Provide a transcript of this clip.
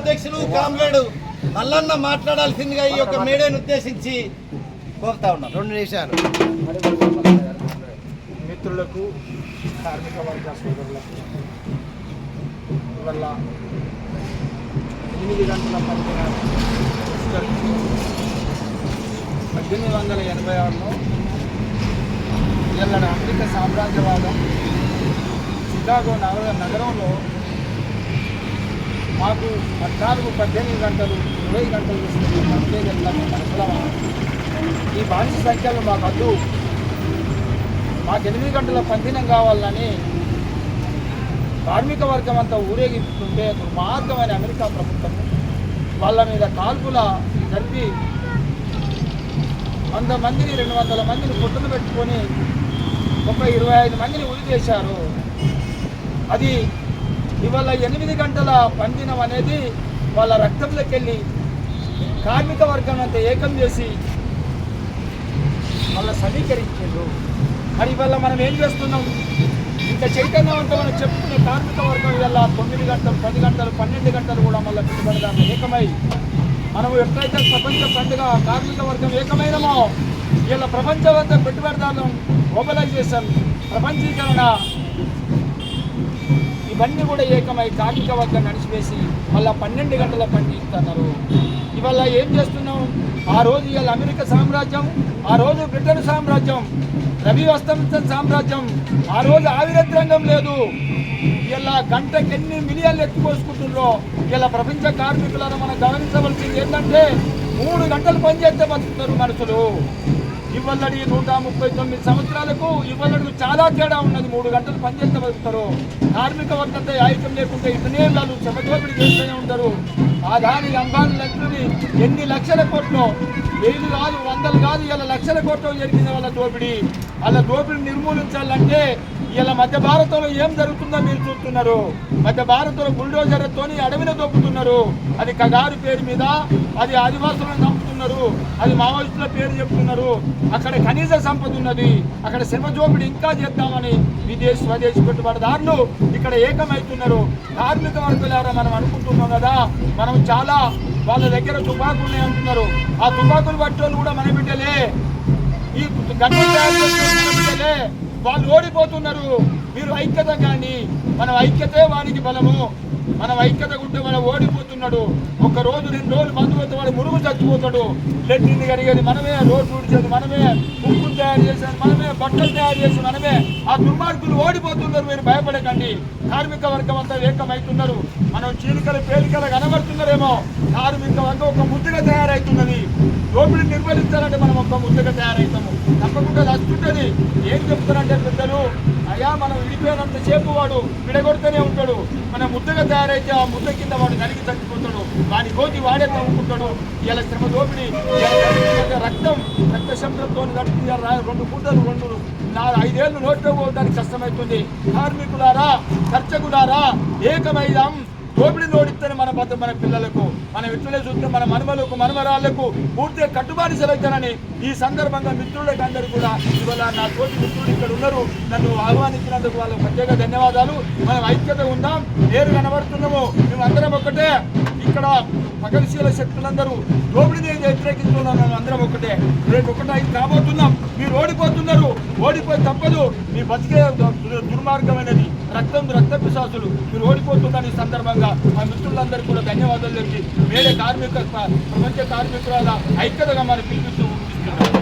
అధ్యక్షులు కామ్రేడు మల్లన్న మాట్లాడాల్సిందిగా ఈ యొక్క మేడేను ఉద్దేశించి కోరుతా ఉన్నాం. రెండు నిమిషాలు. మిత్రులకు కార్మిక వర్గ సోదరులకు ఇవల్ల ఎనిమిది గంటల పద్దెనిమిది వందల ఎనభై ఆరులో ఎల్లడ అమెరికా సామ్రాజ్యవాదం చికాగో నగర నగరంలో మాకు పద్నాలుగు పద్దెనిమిది గంటలు ఇరవై గంటలు ఇస్తుంది పనిచేయాలని మనసులమా ఈ బానిస సంఖ్యలు మాకు అద్దు మాకు ఎనిమిది గంటల పందినం కావాలని కార్మిక వర్గం అంతా ఊరేగిస్తుంటే దుర్మార్గమైన అమెరికా ప్రభుత్వం వాళ్ళ మీద కాల్పుల జరిపి వంద మందిని రెండు వందల మందిని పొట్టును పెట్టుకొని ఒక ఇరవై ఐదు మందిని ఉరి చేశారు. అది ఇవాళ ఎనిమిది గంటల పందినం అనేది వాళ్ళ రక్తంలోకి వెళ్ళి కార్మిక వర్గం అంతా ఏకం చేసి వాళ్ళ సమీకరించారు. మరి ఇవాళ మనం ఏం చేస్తున్నాం? ఇంత చైతన్యవంతమని చెప్పుకునే కార్మిక వర్గం ఇవాళ తొమ్మిది గంటలు పది గంటలు పన్నెండు గంటలు కూడా మళ్ళీ పెట్టుబడిదారులు ఏకమై మనం ఎట్లయితే ప్రపంచ పండుగ కార్మిక వర్గం ఏకమైనమో ఇలా ప్రపంచవంతం పెట్టుబడిదారులను గ్లోబలైజేషన్ ప్రపంచీకరణ ఇవన్నీ కూడా ఏకమై కార్మిక వర్గం నడిచివేసి మళ్ళా పన్నెండు గంటల పని ఇస్తున్నారు ఇవాళ ఏం చేస్తున్నాం ఆ రోజు ఇవాళ అమెరికా సామ్రాజ్యం ఆ రోజు బ్రిటన్ సామ్రాజ్యం రవి అస్తమించిన సామ్రాజ్యం ఆ రోజు ఆవిరద్రంగం లేదు. ఇలా గంటకి ఎన్ని మిలియన్లు ఎత్తుకోసుకుంటుండ్రో ఇలా ప్రపంచ కార్మికులను మనం గమనించవలసింది ఏంటంటే మూడు గంటలు పనిచేస్తే బతుకుతారు మనుషులు. ఇవ్వల్లడి నూట ముప్పై తొమ్మిది సంవత్సరాలకు ఇవ్వల్లడికి చాలా తేడా ఉన్నది. మూడు గంటలు పనిచేస్తే బతుకుతారు కార్మిక వర్గంతో ఆయుధం లేకుంటే ఇతనే వాళ్ళు చెమదోపిడి చేస్తూనే ఉంటారు. ఆ దాని అంబానీ లక్షలు ఎన్ని లక్షల కోట్లు? వేలు కాదు వందలు కాదు ఇలా లక్షల కోట్లు జరిగింది వాళ్ళ దోపిడీ. వాళ్ళ దోపిడీ నిర్మూలించాలంటే ఇలా మధ్య భారతంలో ఏం జరుగుతుందో మీరు చూస్తున్నారు. మధ్య భారతంలో బుల్డోజర్తో అడవిని దొప్పుతున్నారు అది కగారు పేరు మీద అది ఆదివాసులను చెప్తున్నారు. అది మావోయిస్టుల పేరు చెప్తున్నారు. అక్కడ కనీస సంపద ఉన్నది. అక్కడ శ్రమజోపిడి ఇంకా చేద్దామని విదేశీ స్వదేశీ పెట్టుబడిదారులు ఇక్కడ ఏకమవుతున్నారు. కార్మిక వర్గులారా మనం అనుకుంటున్నాం కదా? మనం చాలా వాళ్ళ దగ్గర తుపాకులు ఉన్నాయి అంటున్నారు. ఆ తుపాకులు పట్టేవాళ్ళు కూడా మన బిడ్డలే. ఈ గన్ను వాళ్ళు ఓడిపోతున్నారు. మీరు ఐక్యత కానీ మనం ఐక్యతే వానికి బలము. మనం ఐక్యత ఉంటే మనం ఓడిపోతున్నాడు. ఒక రోజు రెండు రోజులు మందు పోతే వాడు మురుగు చచ్చిపోతాడు. లెట్టింది కడిగేది మనమే రోడ్డు ఊడిచేది మనమే ఉప్పును తయారు చేసేది మనమే బట్టలు తయారు చేసి మనమే. ఆ దుర్మార్గులు ఓడిపోతున్నారు మీరు భయపడకండి. కార్మిక వర్గం అంతా ఏకమవుతున్నారు. మనం చీలికల పేలికల కనబడుతున్నారేమో. కార్మిక వర్గం ఒక ముద్దుగా తయారవుతున్నది దోపిడీ నిర్వహించాలంటే మనం ఒక్క ముద్దగా తయారవుతాము తప్పకుండా అది ఏం చెప్తారంటే పెద్దలు అయ్యా మనం విడిపోయినంత సేపు వాడు విడగొడుతూనే ఉంటాడు. మన ముద్దగా తయారైతే ఆ ముద్ద కింద వాడు నలిగి తగ్గిపోతాడు వాడి కోతి వాడే తగ్గుకుంటాడు ఇలా శ్రమ దోపిడీ రక్తం రక్త శబ్దంతో నడుపుతుంది రెండు పూటలు రెండు నా ఐదేళ్ళు నోట్లో పోవడానికి కష్టమవుతుంది కార్మికులారా ఖర్చకులారా ఏకమైదాం దోపిడి నోడిస్తేనే మన బతు మన పిల్లలకు మన మిత్రులే చూస్తే మన మనమలకు మనమరాళ్ళకు పూర్తిగా కట్టుబాటు సెలవుతానని ఈ సందర్భంగా మిత్రులకు అందరూ కూడా ఇవాళ నా తోటి మిత్రులు ఇక్కడ ఉన్నారు. నన్ను ఆహ్వానించినందుకు వాళ్ళకు ప్రత్యేక ధన్యవాదాలు. మనం ఐక్యత ఉందాం. పేరు కనబడుతున్నాము. మేము అందరం ఒకటే ఇక్కడ పగలశీల శక్తులందరూ దోపిడీని వ్యతిరేకిస్తున్నాం మేము అందరం ఒకటే రేపు ఒకటే అయి కాబోతున్నాం. మీరు ఓడిపోతున్నారు. ఓడిపోయి తప్పదు. మీ బతికే దుర్మార్గమైనది. రక్తం రక్త పిశాసులు. మీరు ఓడిపోతున్నారు ఈ సందర్భంగా మా మిత్రులందరికీ కూడా ధన్యవాదాలు చెప్పి వేరే కార్మిక ప్రపంచ కార్మికుల ఐక్యతగా మనం పిలిపిస్తూ ముగిస్తున్నాం.